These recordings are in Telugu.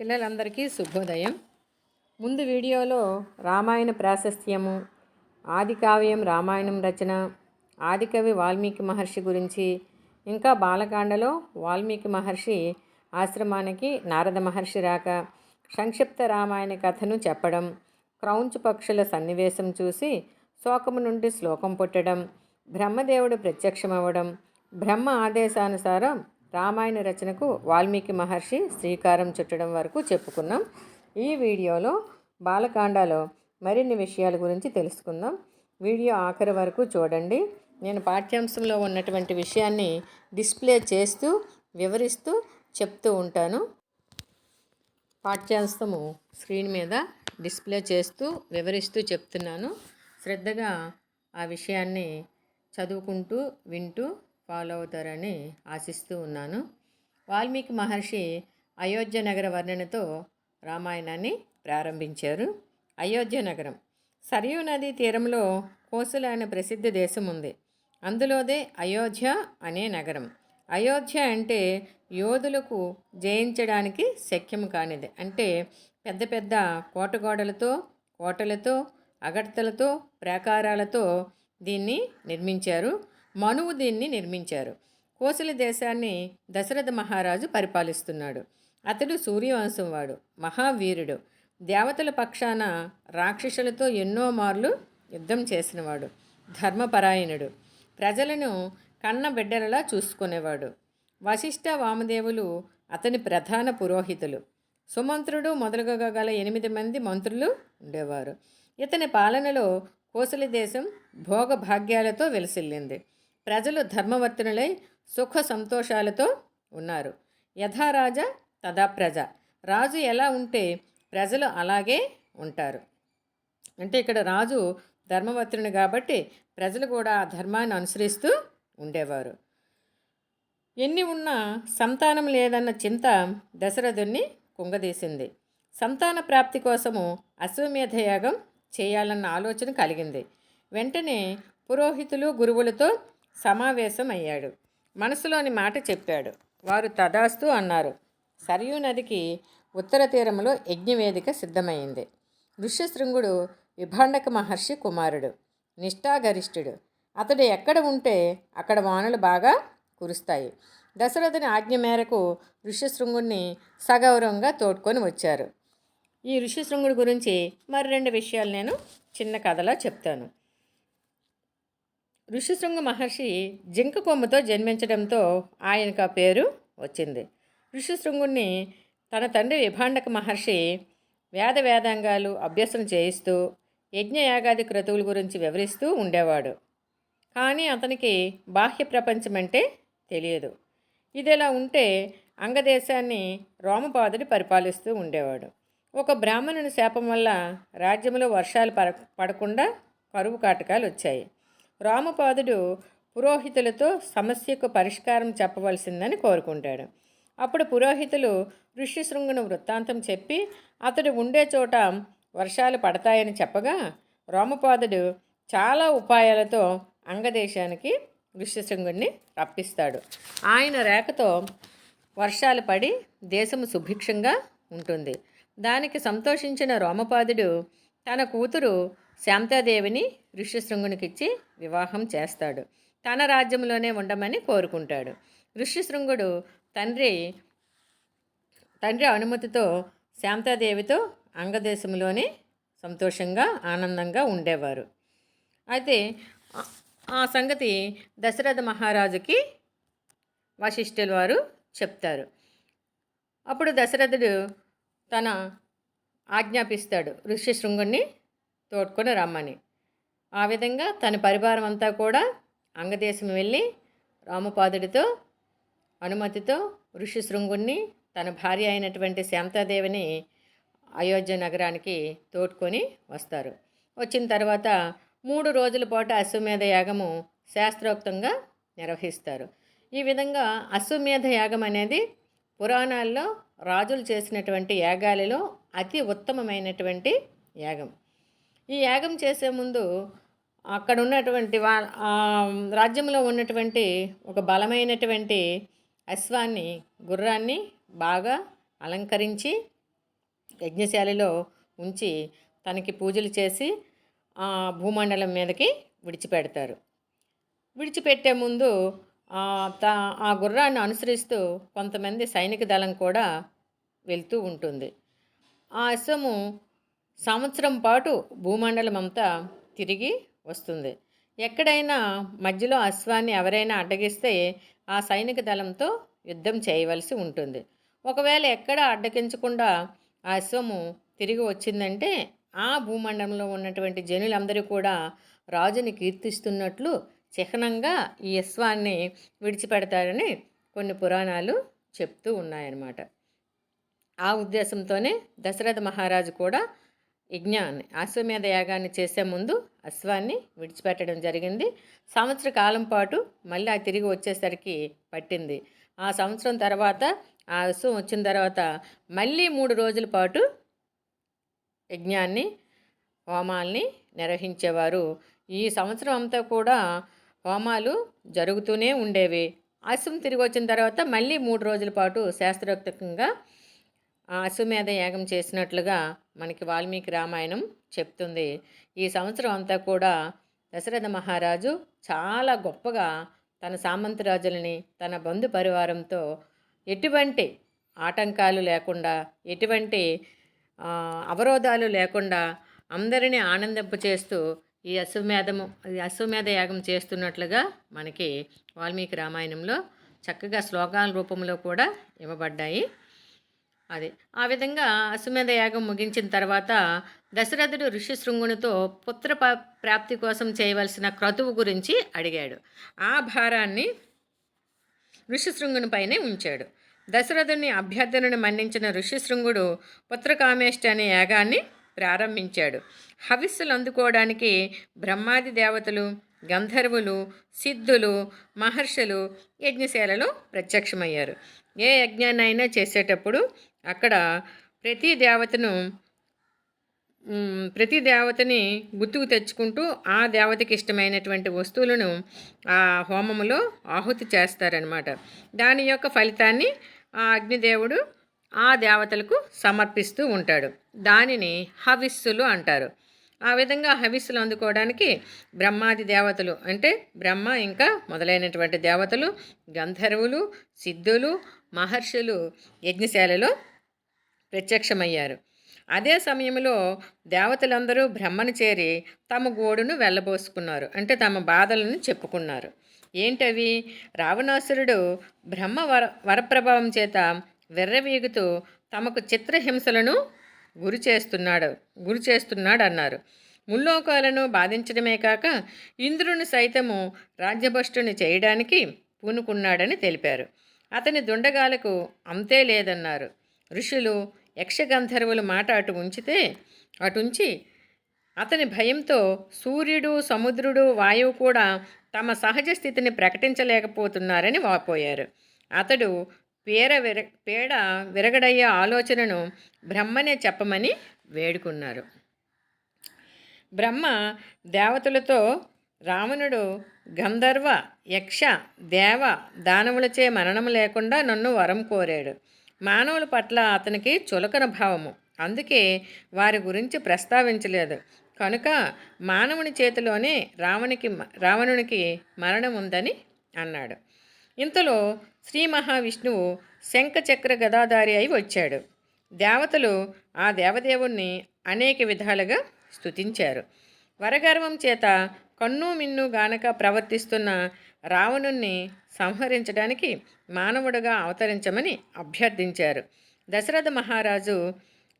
పిల్లలందరికీ శుభోదయం. ముందు వీడియోలో రామాయణ ప్రాశస్త్యము ఆదికావ్యం రామాయణం రచన ఆదికవి వాల్మీకి మహర్షి గురించి ఇంకా బాలకాండలో వాల్మీకి మహర్షి ఆశ్రమానికి నారద మహర్షి రాక సంక్షిప్త రామాయణ కథను చెప్పడం క్రౌంచ్ పక్షుల సన్నివేశం చూసి శోకము నుండి శ్లోకం పుట్టడం బ్రహ్మదేవుడు ప్రత్యక్షమవ్వడం బ్రహ్మ ఆదేశానుసారం రామాయణ రచనకు వాల్మీకి మహర్షి శ్రీకారం చుట్టడం వరకు చెప్పుకున్నాం. ఈ వీడియోలో బాలకాండలో మరిన్ని విషయాల గురించి తెలుసుకుందాం. వీడియో ఆఖరి వరకు చూడండి. నేను పాఠ్యాంశంలో ఉన్నటువంటి విషయాన్ని డిస్ప్లే చేస్తూ వివరిస్తూ చెప్తూ ఉంటాను. పాఠ్యాంశము స్క్రీన్ మీద డిస్ప్లే చేస్తూ వివరిస్తూ చెప్తున్నాను. శ్రద్ధగా ఆ విషయాన్ని చదువుకుంటూ వింటూ ఫాలో అవుతారని ఆశిస్తూ ఉన్నాను. వాల్మీకి మహర్షి అయోధ్య నగర వర్ణనతో రామాయణాన్ని ప్రారంభించారు. అయోధ్య నగరం. సరయూ నదీ తీరంలో కోసుల అనే ప్రసిద్ధ దేశం ఉంది. అందులోదే అయోధ్య అనే నగరం. అయోధ్య అంటే యోధులకు జయించడానికి శక్యం కానిది. అంటే పెద్ద పెద్ద కోటగోడలతో కోటలతో అగడ్తలతో ప్రాకారాలతో దీన్ని నిర్మించారు. మనువు దీన్ని నిర్మించారు. కోసల దేశాన్ని దశరథ మహారాజు పరిపాలిస్తున్నాడు. అతడు సూర్యవంశం వాడు మహావీరుడు. దేవతల పక్షాన రాక్షసులతో ఎన్నో మార్లు యుద్ధం చేసినవాడు ధర్మపరాయణుడు. ప్రజలను కన్న బిడ్డలలా చూసుకునేవాడు. వశిష్ఠ వామదేవులు అతని ప్రధాన పురోహితులు. సుమంత్రుడు మొదలుగా గల ఎనిమిది మంది మంత్రులు ఉండేవారు. ఇతని పాలనలో కోసలి దేశం భోగభాగ్యాలతో వెలసిల్లింది. ప్రజలు ధర్మవర్తనులై సుఖ సంతోషాలతో ఉన్నారు. యథారాజా తదా ప్రజ. రాజు ఎలా ఉంటే ప్రజలు అలాగే ఉంటారు. అంటే ఇక్కడ రాజు ధర్మవర్తుని కాబట్టి ప్రజలు కూడా ఆ ధర్మాన్ని అనుసరిస్తూ ఉండేవారు. ఎన్ని ఉన్నా సంతానం లేదన్న చింత దశరథుణ్ణి కుంగదీసింది. సంతాన ప్రాప్తి కోసము అశ్వమేధ యాగం చేయాలన్న ఆలోచన కలిగింది. వెంటనే పురోహితులు గురువులతో సమావేశమయ్యాడు. మనసులోని మాట చెప్పాడు. వారు తదాస్తు అన్నారు. సరయూ నదికి ఉత్తర తీరంలో యజ్ఞవేదిక సిద్ధమైంది. ఋష్యశృంగుడు విభాండక మహర్షి కుమారుడు నిష్ఠాగరిష్ఠుడు. అతడు ఎక్కడ ఉంటే అక్కడ వానలు బాగా కురుస్తాయి. దశరథుని ఆజ్ఞ మేరకు ఋష్యశృంగుడిని సగౌరవంగా తోడ్కొని వచ్చారు. ఈ ఋష్యశృంగుడి గురించి మరి రెండు విషయాలు నేను చిన్న కథలా చెప్తాను. ఋషిశృంగ మహర్షి జింక కొమ్ముతో జన్మించడంతో ఆయనకు ఆ పేరు వచ్చింది. ఋషిశృంగుణ్ణి తన తండ్రి విభాండక మహర్షి వేద వేదాంగాలు అభ్యసనం చేయిస్తూ యజ్ఞయాగాది క్రతువుల గురించి వివరిస్తూ ఉండేవాడు. కానీ అతనికి బాహ్య ప్రపంచం అంటే తెలియదు. ఇదిలా ఉంటే అంగదేశాన్ని రోమపాదుడి పరిపాలిస్తూ ఉండేవాడు. ఒక బ్రాహ్మణుని శాపం వల్ల రాజ్యంలో వర్షాలు పడ పడకుండా కరువు కాటకాలు వచ్చాయి. రామపాదుడు పురోహితులతో సమస్యకు పరిష్కారం చెప్పవలసిందని కోరుకుంటాడు. అప్పుడు పురోహితులు ఋష్యశృంగుని వృత్తాంతం చెప్పి అతడు ఉండే చోట వర్షాలు పడతాయని చెప్పగా రామపాదుడు చాలా ఉపాయాలతో అంగదేశానికి ఋష్యశృంగుడిని రప్పిస్తాడు. ఆయన రేఖతో వర్షాలు పడి దేశము సుభిక్షంగా ఉంటుంది. దానికి సంతోషించిన రోమపాదుడు తన కూతురు శాంతాదేవిని ఋష్యశృంగునికిచ్చి వివాహం చేస్తాడు. తన రాజ్యంలోనే ఉండమని కోరుకుంటాడు. ఋష్యశృంగుడు తండ్రి తండ్రి అనుమతితో శాంతాదేవితో అంగదేశంలోనే సంతోషంగా ఆనందంగా ఉండేవారు. అయితే ఆ సంగతి దశరథ మహారాజుకి వశిష్ఠుల వారు చెప్తారు. అప్పుడు దశరథుడు తన ఆజ్ఞాపిస్తాడు. ఋష్యశృంగుణ్ణి తోడ్కొని రమ్మని. ఆ విధంగా తన పరివారం అంతా కూడా అంగదేశం వెళ్ళి రామపాదుడితో అనుమతితో ఋషిశృంగుణ్ణి తన భార్య అయినటువంటి శాంతాదేవిని అయోధ్య నగరానికి తోడ్కొని వస్తారు. వచ్చిన తర్వాత మూడు రోజుల పాటు అశ్వమేధ యాగము శాస్త్రోక్తంగా నిర్వహిస్తారు. ఈ విధంగా అశ్వమేధ యాగం అనేది పురాణాల్లో రాజులు చేసినటువంటి యాగాలలో అతి ఉత్తమమైనటువంటి యాగం. ఈ యాగం చేసే ముందు అక్కడ ఉన్నటువంటి వా రాజ్యంలో ఉన్నటువంటి ఒక బలమైనటువంటి అశ్వాన్ని గుర్రాన్ని బాగా అలంకరించి యజ్ఞశాలలో ఉంచి తనకి పూజలు చేసి ఆ భూమండలం మీదకి విడిచిపెడతారు. విడిచిపెట్టే ముందు ఆ ఆ గుర్రాన్ని అనుసరిస్తూ కొంతమంది సైనిక దళం కూడా వెళ్తూ ఉంటుంది. ఆ అశ్వము సంవత్సరం పాటు భూమండలం అంతా తిరిగి వస్తుంది. ఎక్కడైనా మధ్యలో అశ్వాన్ని ఎవరైనా అడ్డగిస్తే ఆ సైనిక దళంతో యుద్ధం చేయవలసి ఉంటుంది. ఒకవేళ ఎక్కడ అడ్డగించకుండా ఆ అశ్వము తిరిగి వచ్చిందంటే ఆ భూమండలంలో ఉన్నటువంటి జనులందరూ కూడా రాజుని కీర్తిస్తున్నట్లు చిహ్నంగా ఈ అశ్వాన్ని విడిచిపెడతారని కొన్ని పురాణాలు చెప్తూ ఉన్నాయన్నమాట. ఆ ఉద్దేశంతోనే దశరథ మహారాజు కూడా యజ్ఞాన్ని అశ్వమేధ యాగాన్ని చేసే ముందు అశ్వాన్ని విడిచిపెట్టడం జరిగింది. సంవత్సర కాలం పాటు మళ్ళీ ఆ తిరిగి వచ్చేసరికి పట్టింది. ఆ సంవత్సరం తర్వాత ఆ అశ్వం వచ్చిన తర్వాత మళ్ళీ మూడు రోజుల పాటు యజ్ఞాన్ని హోమాల్ని నిర్వహించేవారు. ఈ సంవత్సరం అంతా కూడా హోమాలు జరుగుతూనే ఉండేవి. అశ్వం తిరిగి వచ్చిన తర్వాత మళ్ళీ మూడు రోజుల పాటు శాస్త్రోక్తంగా అశ్వమేధ యాగం చేసినట్లుగా మనకి వాల్మీకి రామాయణం చెప్తుంది. ఈ సంవత్సరం అంతా కూడా దశరథ మహారాజు చాలా గొప్పగా తన సామంతరాజులని తన బంధు పరివారంతో ఎటువంటి ఆటంకాలు లేకుండా ఎటువంటి అవరోధాలు లేకుండా అందరినీ ఆనందింప చేస్తూ ఈ అశ్వమేధము ఈ అశ్వమేధ యాగం చేస్తున్నట్లుగా మనకి వాల్మీకి రామాయణంలో చక్కగా శ్లోకాల రూపంలో కూడా ఇవ్వబడ్డాయి. అది. ఆ విధంగా అశ్వమేధ యాగం ముగించిన తర్వాత దశరథుడు ఋషి శృంగునితో పుత్ర ప్రాప్తి కోసం చేయవలసిన క్రతువు గురించి అడిగాడు. ఆ భారాన్ని ఋషిశృంగుని పైనే ఉంచాడు. దశరథుని అభ్యర్థనను మన్నించిన ఋషిశృంగుడు పుత్రకామేష్టి అనే యాగాన్ని ప్రారంభించాడు. హవిస్సులు అందుకోవడానికి బ్రహ్మాది దేవతలు గంధర్వులు సిద్ధులు మహర్షులు యజ్ఞశాలలో ప్రత్యక్షమయ్యారు. ఏ యజ్ఞాన్నైనా చేసేటప్పుడు అక్కడ ప్రతి దేవతను ప్రతి దేవతని గుర్తుకు తెచ్చుకుంటూ ఆ దేవతకి ఇష్టమైనటువంటి వస్తువులను ఆ హోమములో ఆహుతి చేస్తారనమాట దాని యొక్క ఫలితాన్ని ఆ అగ్నిదేవుడు ఆ దేవతలకు సమర్పిస్తూ ఉంటాడు. దానిని హవిస్సులు అంటారు. ఆ విధంగా హవిస్సులు అందుకోవడానికి బ్రహ్మాది దేవతలు అంటే బ్రహ్మ ఇంకా మొదలైనటువంటి దేవతలు గంధర్వులు సిద్ధులు మహర్షులు యజ్ఞశాలలో ప్రత్యక్షమయ్యారు. అదే సమయంలో దేవతలందరూ బ్రహ్మను చేరి తమ గోడును వెళ్ళబోసుకున్నారు. అంటే తమ బాధలను చెప్పుకున్నారు. ఏంటవి? రావణాసురుడు బ్రహ్మ వర వరప్రభావం చేత వెర్రవీగుతూ తమకు చిత్రహింసలను గురి చేస్తున్నాడు గురి చేస్తున్నాడు అన్నారు ముల్లోకాలను బాధించడమే కాక ఇంద్రుని సైతము రాజ్యభష్టుని చేయడానికి పూనుకున్నాడని తెలిపారు. అతని దుండగాలకు అంతే లేదన్నారు. ఋషులు యక్షగంధర్వుల మాట అటు ఉంచితే అటుంచి అతని భయంతో సూర్యుడు సముద్రుడు వాయువు కూడా తమ సహజ స్థితిని ప్రకటించలేకపోతున్నారని వాపోయారు. అతడు పేర విర పేడ విరగడయ్యే ఆలోచనను బ్రహ్మనే చెప్పమని వేడుకున్నారు. బ్రహ్మ దేవతలతో రావణుడు గంధర్వ యక్ష దేవ దానవులచే మరణం లేకుండా నన్ను వరం కోరాడు. మానవుల పట్ల అతనికి చులకన భావము. అందుకే వారి గురించి ప్రస్తావించలేదు. కనుక మానవుని చేతిలోనే రావణికి రావణునికి మరణం ఉందని అన్నాడు. ఇంతలో శ్రీ మహావిష్ణువు శంఖచక్ర గదాధారి అయి వచ్చాడు. దేవతలు ఆ దేవదేవుణ్ణి అనేక విధాలుగా స్తుతించారు. వరగర్వం చేత కన్ను మిన్ను గానక ప్రవర్తిస్తున్న రావణుణ్ణి సంహరించడానికి మానవుడుగా అవతరించమని అభ్యర్థించారు. దశరథ మహారాజు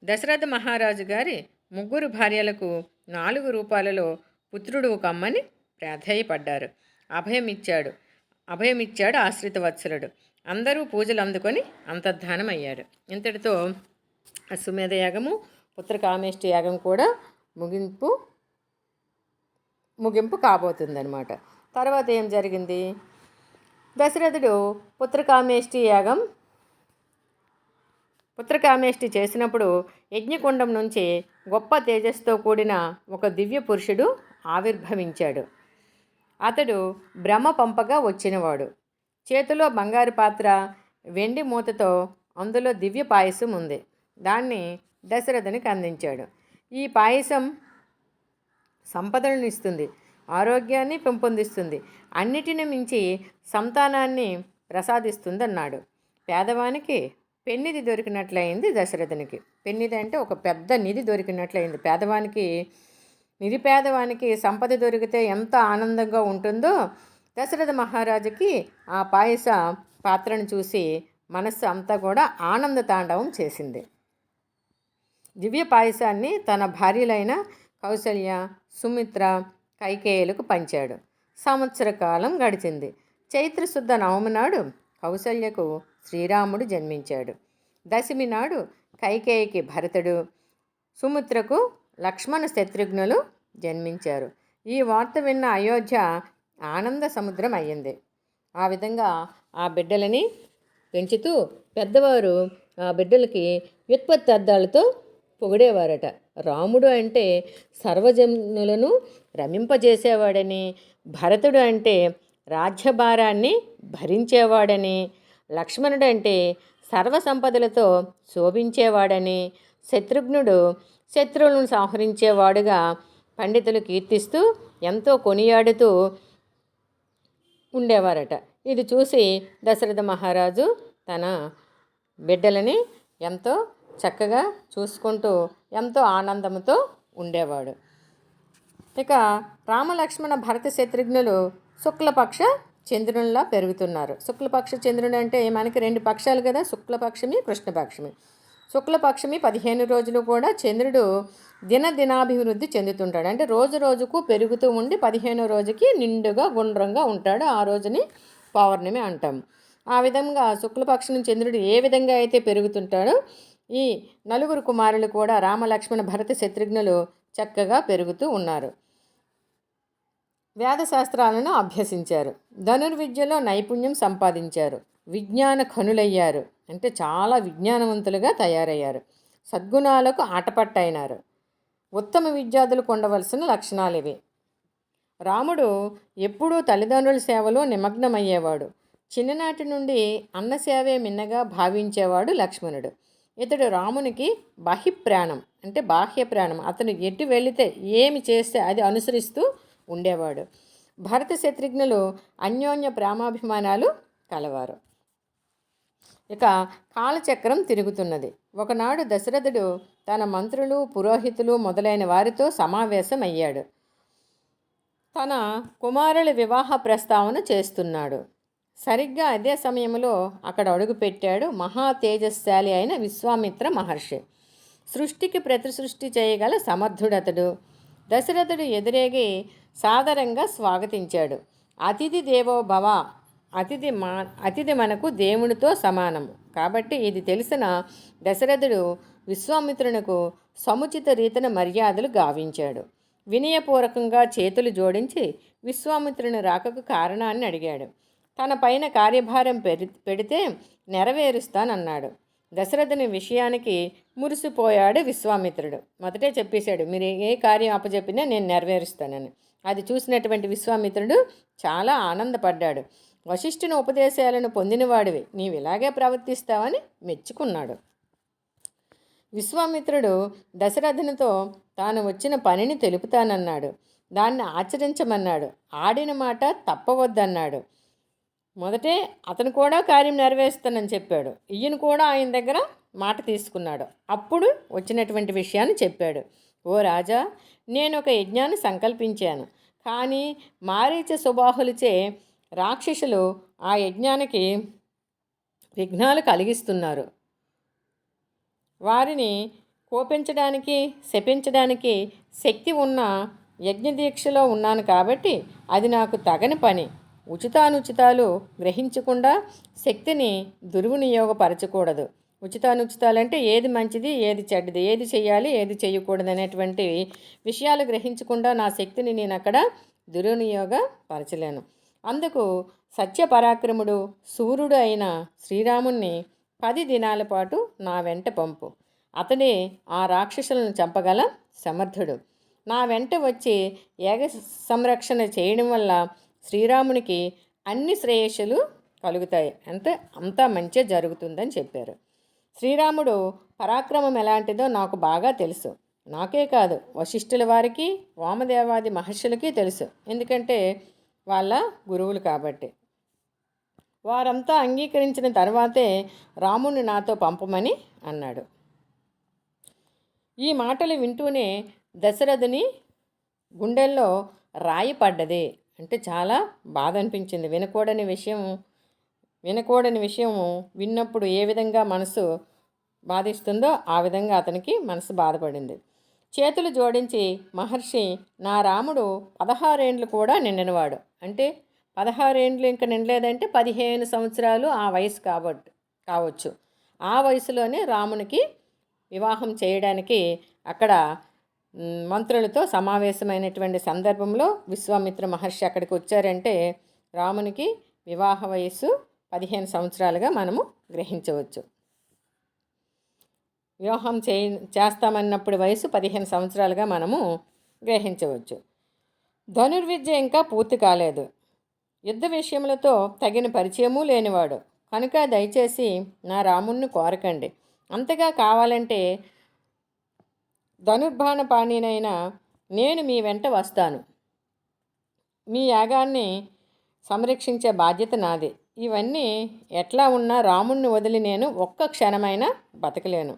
దశరథ మహారాజు గారి ముగ్గురు భార్యలకు నాలుగు రూపాలలో పుత్రుడు కమ్మని ప్రాధేయపడ్డారు. అభయమిచ్చాడు. అభయమిచ్చాడు ఆశ్రిత వత్సలుడు. అందరూ పూజలు అందుకొని అంతర్ధానమయ్యారు. ఇంతటితో అశ్వమేధ యాగము పుత్రకామేష్టి యాగం కూడా ముగింపు ముగింపు కాబోతుందన్నమాట. తర్వాత ఏం జరిగింది? దశరథుడు పుత్రకామేష్టి యాగం పుత్రకామేష్టి చేసినప్పుడు యజ్ఞకుండం నుంచి గొప్ప తేజస్తో కూడిన ఒక దివ్య పురుషుడు ఆవిర్భవించాడు. అతడు బ్రహ్మ పంపగా వచ్చినవాడు. చేతిలో బంగారు పాత్ర వెండి మూతతో అందులో దివ్య పాయసం ఉంది. దాన్ని దశరథునికి అందించాడు. ఈ పాయసం సంపదలను ఇస్తుంది ఆరోగ్యాన్ని పెంపొందిస్తుంది. అన్నిటిని మించి సంతానాన్ని ప్రసాదిస్తుంది అన్నాడు పేదవానికి పెన్నిది దొరికినట్లయింది దశరథునికి. పెన్నిది అంటే ఒక పెద్ద నిధి దొరికినట్లయింది. పేదవానికి నిధి పేదవానికి సంపద దొరికితే ఎంత ఆనందంగా ఉంటుందో దశరథ మహారాజుకి ఆ పాయస పాత్రను చూసి మనస్సు అంతా కూడా ఆనంద తాండవం చేసింది. దివ్య పాయసాన్ని తన భార్యలైన కౌసల్య సుమిత్ర కైకేయులకు పంచాడు. సంవత్సర కాలం గడిచింది. చైత్రశుద్ధ నవమి నాడు కౌసల్యకు శ్రీరాముడు జన్మించాడు. దశమి నాడు కైకేయికి భరతుడు సుమిత్రకు లక్ష్మణ శత్రుఘ్నులు జన్మించారు. ఈ వార్త విన్న అయోధ్య ఆనంద సముద్రం అయ్యింది. ఆ విధంగా ఆ బిడ్డలని పెంచుతూ పెద్దవారు ఆ బిడ్డలకి వ్యుత్పత్తి అర్థాలతో పొగిడేవారట. రాముడు అంటే సర్వజనులను రమింపజేసేవాడని భరతుడు అంటే రాజ్యభారాన్ని భరించేవాడని లక్ష్మణుడు అంటే సర్వ సంపదలతో శోభించేవాడని శత్రుఘ్నుడు శత్రువులను సంహరించేవాడుగా పండితులు కీర్తిస్తూ ఎంతో కొనియాడుతూ ఉండేవారట. ఇది చూసి దశరథ మహారాజు తన బిడ్డలని ఎంతో చక్కగా చూసుకుంటూ ఎంతో ఆనందంతో ఉండేవాడు. ఇక రామలక్ష్మణ భరత శత్రుఘ్నులు శుక్లపక్ష చంద్రునిలా పెరుగుతున్నారు. శుక్లపక్ష చంద్రుడు అంటే మనకి రెండు పక్షాలు కదా శుక్లపక్షమి కృష్ణపక్షమి. శుక్లపక్షమి పదిహేను రోజులు కూడా చంద్రుడు దినదినాభివృద్ధి చెందుతుంటాడు. అంటే రోజు రోజుకు పెరుగుతూ ఉండి పదిహేనో రోజుకి నిండుగా గుండ్రంగా ఉంటాడు. ఆ రోజుని పౌర్ణమి అంటాం. ఆ విధంగా శుక్లపక్షం చంద్రుడు ఏ విధంగా అయితే పెరుగుతుంటాడో ఈ నలుగురు కుమారులు కూడా రామలక్ష్మణ భరత శత్రుఘ్నులు చక్కగా పెరుగుతూ ఉన్నారు. వేదశాస్త్రాలను అభ్యసించారు. ధనుర్విద్యలో నైపుణ్యం సంపాదించారు. విజ్ఞాన ఖనులయ్యారు. అంటే చాలా విజ్ఞానవంతులుగా తయారయ్యారు. సద్గుణాలకు ఆటపట్టయినారు ఉత్తమ విద్యార్థులకు ఉండవలసిన లక్షణాలు ఇవి. రాముడు ఎప్పుడూ తల్లిదండ్రుల సేవలో నిమగ్నమయ్యేవాడు. చిన్ననాటి నుండి అన్న సేవే మిన్నగా భావించేవాడు లక్ష్మణుడు. ఇతడు రామునికి బహిప్రాణం అంటే బాహ్య ప్రాణం అతను ఎటు వెళితే ఏమి చేస్తే అది అనుసరిస్తూ ఉండేవాడు. భరత శత్రుఘ్నులు అన్యోన్య ప్రేమాభిమానాలు కలవారు. ఇక కాలచక్రం తిరుగుతున్నది. ఒకనాడు దశరథుడు తన మంత్రులు పురోహితులు మొదలైన వారితో సమావేశం అయ్యాడు తన కుమారుల వివాహ ప్రస్తావన చేస్తున్నాడు. సరిగ్గా అదే సమయంలో అక్కడ అడుగుపెట్టాడు మహాతేజస్సాలి అయిన విశ్వామిత్ర మహర్షి. సృష్టికి ప్రతి సృష్టి చేయగల సమర్థుడతడు. దశరథుడు ఎదురేగి సాదరంగా స్వాగతించాడు. అతిథి దేవో భవ అతిథి మా అతిథి మనకు దేవునితో సమానం. కాబట్టి ఇది తెలిసిన దశరథుడు విశ్వామిత్రునకు సముచిత రీతిన మర్యాదలు గావించాడు. వినయపూర్వకంగా చేతులు జోడించి విశ్వామిత్రుని రాకకు కారణాన్ని అడిగాడు. తన పైన కార్యభారం పెడితే నెరవేరుస్తానన్నాడు. దశరథుని విషయానికి మురిసిపోయాడు విశ్వామిత్రుడు. మొదటే చెప్పేశాడు మీరు ఏ కార్యం అప్పచెప్పినా నేను నెరవేరుస్తానని. అది చూసినటువంటి విశ్వామిత్రుడు చాలా ఆనందపడ్డాడు. వశిష్ఠుని ఉపదేశాలను పొందినవాడివి నీవు ఇలాగే ప్రవర్తిస్తావని మెచ్చుకున్నాడు. విశ్వామిత్రుడు దశరథునితో తాను వచ్చిన పనిని తెలుపుతానన్నాడు. దాన్ని ఆచరించమన్నాడు. ఆడిన మాట తప్పవద్దన్నాడు. మొదటే అతను కూడా కార్యం నెరవేరుస్తానని చెప్పాడు. ఈయన కూడా ఆయన దగ్గర మాట తీసుకున్నాడు. అప్పుడు వచ్చినటువంటి విషయాన్ని చెప్పాడు. ఓ రాజా నేను ఒక యజ్ఞాన్ని సంకల్పించాను. కానీ మారీచ సుబాహులచే రాక్షసులు ఆ యజ్ఞానికి విఘ్నాలు కలిగిస్తున్నారు. వారిని కోపించడానికి శపించడానికి శక్తి ఉన్న యజ్ఞదీక్షలో ఉన్నాను కాబట్టి అది నాకు తగని పని. ఉచితానుచితాలు గ్రహించకుండా శక్తిని దుర్వినియోగపరచకూడదు. ఉచితానుచితాలంటే ఏది మంచిది ఏది చెడ్డది ఏది చేయాలి ఏది చేయకూడదు అనేటువంటి విషయాలు గ్రహించకుండా నా శక్తిని నేను అక్కడ దుర్వినియోగపరచలేను. అందుకు సత్యపరాక్రముడు సూర్యుడు అయిన శ్రీరాముణ్ణి పది దినాల పాటు నా వెంట పంపు. అతడే ఆ రాక్షసులను చంపగల సమర్థుడు. నా వెంట వచ్చి ఏక సంరక్షణ చేయడం వల్ల శ్రీరామునికి అన్ని శ్రేయస్సులు కలుగుతాయి. అంటే అంతా మంచిగా జరుగుతుందని చెప్పారు. శ్రీరాముడు పరాక్రమం ఎలాంటిదో నాకు బాగా తెలుసు. నాకే కాదు వశిష్ఠుల వారికి వామదేవాది మహర్షులకి తెలుసు. ఎందుకంటే వాళ్ళ గురువులు కాబట్టి. వారంతా అంగీకరించిన తర్వాతే రాముణ్ణి నాతో పంపమని అన్నాడు. ఈ మాటలు వింటూనే దశరథుని గుండెల్లో రాయి పడ్డది. అంటే చాలా బాధ అనిపించింది. వినకూడని విషయం వినకూడని విషయము విన్నప్పుడు ఏ విధంగా మనసు బాధిస్తుందో ఆ విధంగా అతనికి మనసు బాధపడింది. చేతులు జోడించి మహర్షి నా రాముడు పదహారేండ్లు కూడా నిండినవాడు. అంటే పదహారేండ్లు ఇంకా నిండలేదంటే పదిహేను సంవత్సరాలు ఆ వయసు కాబట్టి కావచ్చు. ఆ వయసులోనే రామునికి వివాహం చేయడానికి అక్కడ మంత్రులతో సమావేశమైనటువంటి సందర్భంలో విశ్వామిత్ర మహర్షి అక్కడికి వచ్చారంటే రామునికి వివాహ వయస్సు పదిహేను సంవత్సరాలుగా మనము గ్రహించవచ్చు. వివాహం చేయ చేస్తామన్నప్పుడు వయసు పదిహేను సంవత్సరాలుగా మనము గ్రహించవచ్చు. ధనుర్విద్య ఇంకా పూర్తి కాలేదు. యుద్ధ విషయములతో తగిన పరిచయము లేనివాడు. కనుక దయచేసి నా రాముణ్ణి కోరకండి. అంతగా కావాలంటే ధనుర్బాణ పాణినైన నేను మీ వెంట వస్తాను. మీ యాగాన్ని సంరక్షించే బాధ్యత నాది. ఇవన్నీ ఎట్లా ఉన్నా రాముణ్ణి వదిలి నేను ఒక్క క్షణమైనా బతకలేను.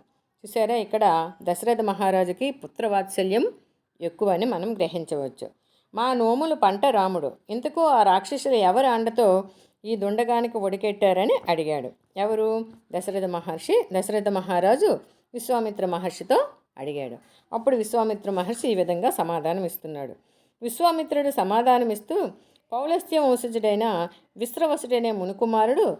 చూసారా ఇక్కడ దశరథ మహారాజుకి పుత్రవాత్సల్యం ఎక్కువని మనం గ్రహించవచ్చు. మా నోములు పంట రాముడు. ఇంతకు ఆ రాక్షసులు ఎవరి అండతో ఈ దుండగానికి ఒడికెట్టారని అడిగాడు. ఎవరు? దశరథ మహర్షి. దశరథ మహారాజు విశ్వామిత్ర మహర్షితో అడిగాడు. అప్పుడు విశ్వామిత్ర మహర్షి ఈ విధంగా సమాధానం ఇస్తున్నాడు విశ్వామిత్రుడు సమాధానమిస్తూ పౌలస్త్య వంశజుడైన విశ్రవసుడైన మునుకుమారుడు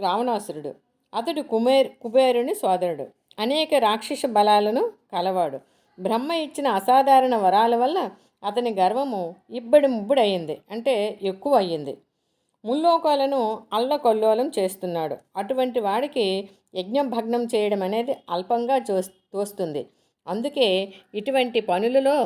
రావణాసురుడు. అతడు కుమేర్ కుబేరుని సోదరుడు. అనేక రాక్షస బలాలను కలవాడు. బ్రహ్మ ఇచ్చిన అసాధారణ వరాల వల్ల అతని గర్వము ఇబ్బడి ముబ్బుడయింది అంటే ఎక్కువ అయ్యింది ముల్లోకాలను అల్లకొల్లోలం చేస్తున్నాడు. అటువంటి వాడికి యజ్ఞం భగ్నం చేయడం అనేది అల్పంగా చూ తోస్తుంది. అందుకే ఇటువంటి పనులలో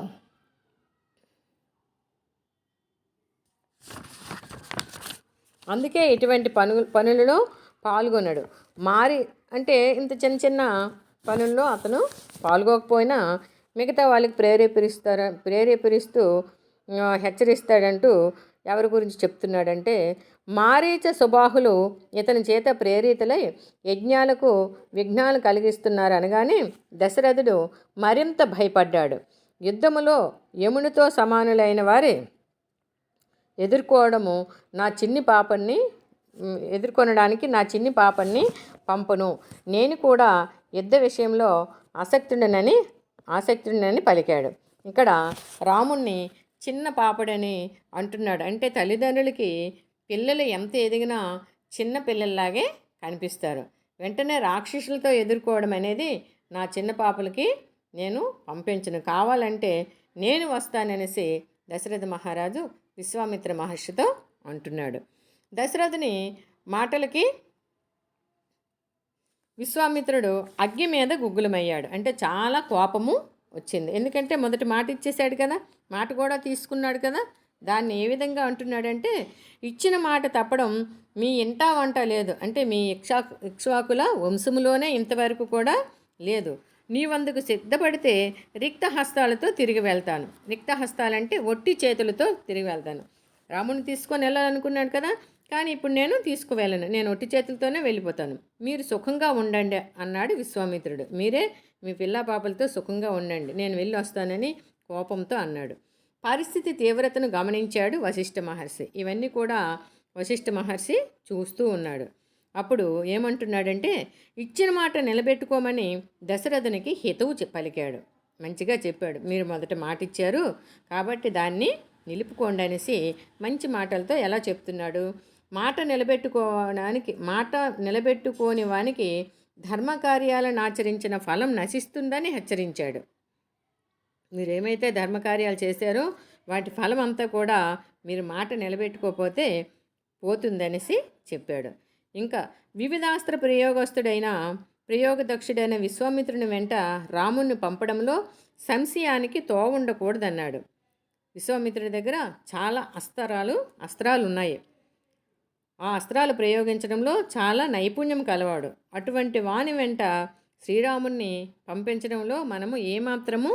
అందుకే ఇటువంటి పను పనులలో పాల్గొనడు. మారి అంటే ఇంత చిన్న చిన్న పనుల్లో అతను పాల్గొకపోయినా మిగతా వాళ్ళకి ప్రేరేపిస్తారు ప్రేరేపిస్తూ హెచ్చరిస్తాడంటూ ఎవరి గురించి చెప్తున్నాడంటే మారీచ సుబాహులు ఇతని చేత ప్రేరితులై యజ్ఞాలకు విఘ్నాలు కలిగిస్తున్నారు అనగానే దశరథుడు మరింత భయపడ్డాడు. యుద్ధములో యమునితో సమానులైన వారి ఎదుర్కోవడము నా చిన్ని పాపని ఎదుర్కొనడానికి నా చిన్ని పాపని పంపను. నేను కూడా యుద్ధ విషయంలో ఆసక్తుడనని ఆసక్తుడనని పలికాడు. ఇక్కడ రాముణ్ణి చిన్న పాపడని అంటున్నాడు. అంటే తల్లిదండ్రులకి పిల్లలు ఎంత ఎదిగినా చిన్న పిల్లల్లాగే కనిపిస్తారు. వెంటనే రాక్షసులతో ఎదుర్కోవడం అనేది నా చిన్న పాపలకి నేను పంపించను. కావాలంటే నేను వస్తాననేసి దశరథ మహారాజు విశ్వామిత్ర మహర్షితో అంటున్నాడు. దశరథుని మాటలకి విశ్వామిత్రుడు అగ్గి మీద గుగ్గులమయ్యాడు. అంటే చాలా కోపము వచ్చింది. ఎందుకంటే మొదటి మాట ఇచ్చేశాడు కదా. మాట కూడా తీసుకున్నాడు కదా. దాన్ని ఏ విధంగా అంటున్నాడంటే ఇచ్చిన మాట తప్పడం మీ ఇంటా వంట లేదు. అంటే మీ ఇక్షా ఇక్ష్వాకుల వంశములోనే ఇంతవరకు కూడా లేదు. నీవందుకు సిద్ధపడితే రిక్త హస్తాలతో తిరిగి వెళ్తాను. రిక్త హస్తాలంటే ఒట్టి చేతులతో తిరిగి వెళ్తాను. రాముని తీసుకొని వెళ్ళాలనుకున్నాడు కదా కానీ ఇప్పుడు నేను తీసుకువెళ్ళను. నేను ఒట్టి చేతులతోనే వెళ్ళిపోతాను. మీరు సుఖంగా ఉండండి అన్నాడు విశ్వామిత్రుడు. మీరే మీ పిల్ల పాపలతో సుఖంగా ఉండండి. నేను వెళ్ళి వస్తానని కోపంతో అన్నాడు. పరిస్థితి తీవ్రతను గమనించాడు వశిష్ఠ మహర్షి. ఇవన్నీ కూడా వశిష్ఠ మహర్షి చూస్తూ ఉన్నాడు. అప్పుడు ఏమంటున్నాడంటే ఇచ్చిన మాట నిలబెట్టుకోమని దశరథునికి హితవు పలికాడు. మంచిగా చెప్పాడు. మీరు మొదట మాట ఇచ్చారు కాబట్టి దాన్ని నిలుపుకోండి అనేసి మంచి మాటలతో ఎలా చెప్తున్నాడు? మాట నిలబెట్టుకోవడానికి మాట నిలబెట్టుకోని వానికి ధర్మకార్యాలను ఆచరించిన ఫలం నశిస్తుందని హెచ్చరించాడు. మీరేమైతే ధర్మకార్యాలు చేశారో వాటి ఫలం అంతా కూడా మీరు మాట నిలబెట్టుకోపోతే పోతుందనేసి చెప్పాడు. ఇంకా వివిధాస్త్ర ప్రయోగస్తుడైన ప్రయోగదక్షుడైన విశ్వామిత్రుని వెంట రాముణ్ణి పంపడంలో సంశయానికి తోవుండకూడదన్నాడు. విశ్వామిత్రుడి దగ్గర చాలా అస్త్రాలు అస్త్రాలు ఉన్నాయి ఆ అస్త్రాలు ప్రయోగించడంలో చాలా నైపుణ్యం కలవాడు. అటువంటి వాని వెంట శ్రీరాముణ్ణి పంపించడంలో మనము ఏమాత్రము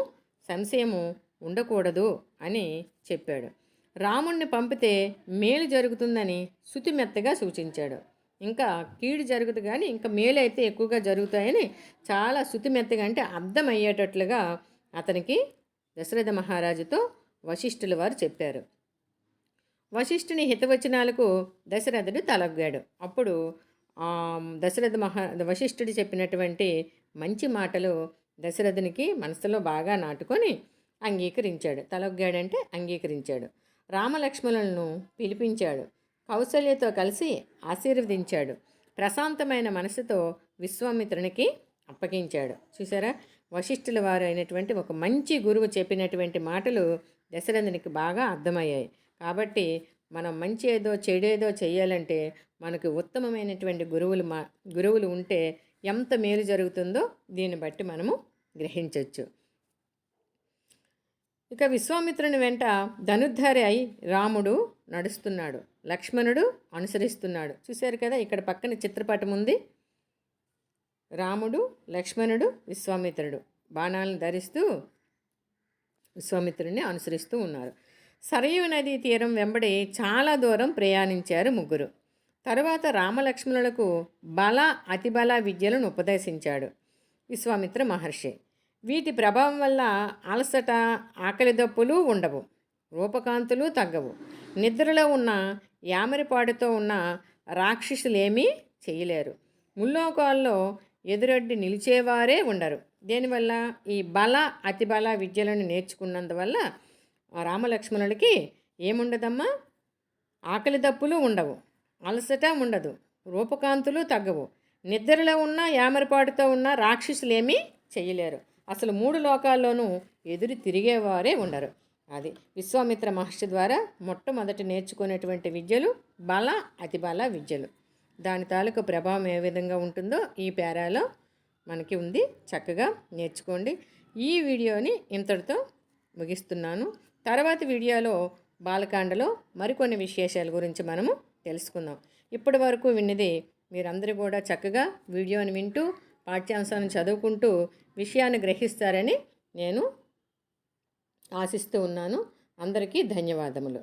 సంశయము ఉండకూడదు అని చెప్పాడు. రాముణ్ణి పంపితే మేలు జరుగుతుందని శుతిమెత్తగా సూచించాడు. ఇంకా కీడు జరుగుతుంది కానీ ఇంకా మేలు అయితే ఎక్కువగా జరుగుతాయని చాలా శుతిమెత్తగా అంటే అర్థమయ్యేటట్లుగా అతనికి దశరథ మహారాజుతో వశిష్ఠుల వారు చెప్పారు. వశిష్ఠుని హితవచనాలకు దశరథుడు తలగ్గాడు. అప్పుడు దశరథ మహా వశిష్ఠుడు చెప్పినటువంటి మంచి మాటలు దశరథునికి మనసులో బాగా నాటుకొని అంగీకరించాడు. తలొగ్గాడంటే అంగీకరించాడు. రామలక్ష్మణులను పిలిపించాడు. కౌసల్యతో కలిసి ఆశీర్వదించాడు. ప్రశాంతమైన మనసుతో విశ్వామిత్రునికి అప్పగించాడు. చూసారా? వశిష్ఠుల వారు అయినటువంటి ఒక మంచి గురువు చెప్పినటువంటి మాటలు దశరథునికి బాగా అర్థమయ్యాయి. కాబట్టి మనం మంచి ఏదో చెడేదో చేయాలంటే మనకు ఉత్తమమైనటువంటి గురువులు మా గురువులు ఉంటే ఎంత మేలు జరుగుతుందో దీన్ని బట్టి మనము గ్రహించవచ్చు ఇక విశ్వామిత్రుని వెంట ధనుర్ధారి అయి రాముడు నడుస్తున్నాడు. లక్ష్మణుడు అనుసరిస్తున్నాడు. చూశారు కదా ఇక్కడ పక్కన చిత్రపటం ఉంది. రాముడు లక్ష్మణుడు విశ్వామిత్రుడు. బాణాలను ధరిస్తూ విశ్వామిత్రుడిని అనుసరిస్తూ ఉన్నారు. సరయు నదీ తీరం వెంబడి చాలా దూరం ప్రయాణించారు ముగ్గురు. తరువాత రామలక్ష్మణులకు బల అతిబల విద్యలను ఉపదేశించాడు. విశ్వామిత్ర మహర్షి. వీటి ప్రభావం వల్ల అలసట ఆకలి దప్పులు ఉండవు. రూపకాంతులు తగ్గవు. నిద్రలో ఉన్న యామరిపాడుతో ఉన్న రాక్షసులేమీ చేయలేరు. ముల్లోకాల్లో ఎదురొడ్డి నిలిచేవారే ఉండరు. దీనివల్ల? ఈ బల అతిబల విద్యలను నేర్చుకున్నందువల్ల రామలక్ష్మణులకి ఏముండదమ్మా? ఆకలి దప్పులు ఉండవు. అలసట ఉండదు. రూపకాంతులు తగ్గవు. నిద్రలో ఉన్న యామరపాటుతో ఉన్న రాక్షసులేమీ చేయలేరు అసలు మూడు లోకాల్లోనూ ఎదురు తిరిగేవారే ఉండరు. అది విశ్వామిత్ర మహర్షి ద్వారా మొట్టమొదటి నేర్చుకునేటువంటి విద్యలు బల అతిబల విద్యలు. దాని తాలూకు ప్రభావం ఏ విధంగా ఉంటుందో ఈ పేరాలో మనకి ఉంది. చక్కగా నేర్చుకోండి. ఈ వీడియోని ఇంతటితో ముగిస్తున్నాను. తర్వాతి వీడియోలో బాలకాండలో మరికొన్ని విశేషాల గురించి మనము తెలుసుకుందాం. ఇప్పటి వరకు విన్నది మీరందరూ కూడా చక్కగా వీడియోని వింటూ పాఠ్యాంశాలను చదువుకుంటూ విషయాన్ని గ్రహిస్తారని నేను ఆశిస్తూ ఉన్నాను. అందరికీ ధన్యవాదములు.